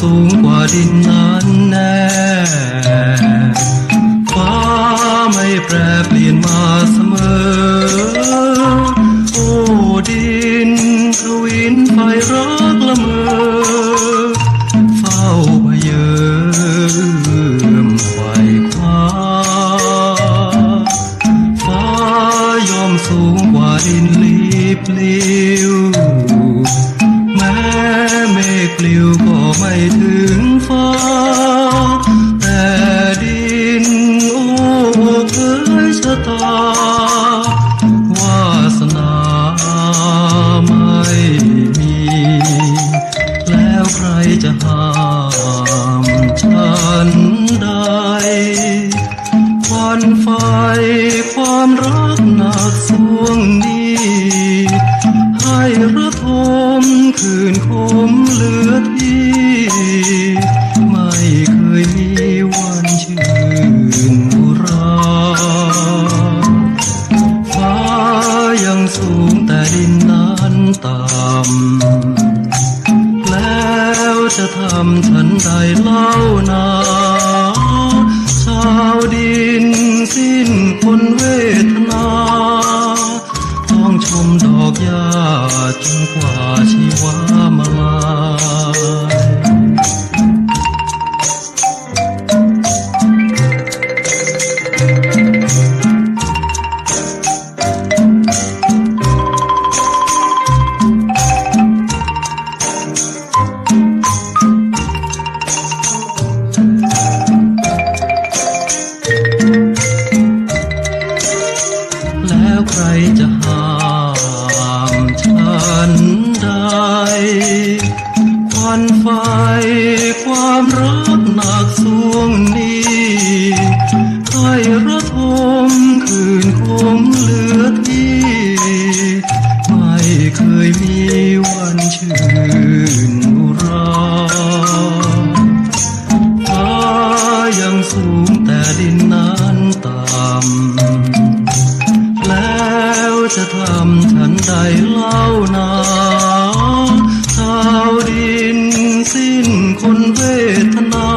สูงกว่าดินนั้นแน่ฟ้าไม่แปรเปลี่ยนมาเสมอ โอ้ดินทวินไฟรักละเมอ เฝ้าพเยิมไขว่คว้าฟ้ายอมสูงกว่าดินลีบลิวแม้เมฆปลิว ไม่ถึงฟ้า แต่ดินโอ้เคยชะตาวาสนาไม่มี แล้วใครจะห้ามฉันได้ควันไฟความรักหนักสวงนี้ำแล้วจะทำฉันใดเล่านา แล้วใครจะห้ามฉันได้ควันไฟความรักหนักสวงนี้ จะทำฉันใดเล่านาชาวดินสิ้นคนเวทนา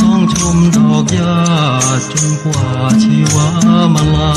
ต้องชมดอกยาจนกว่าชีวามาลา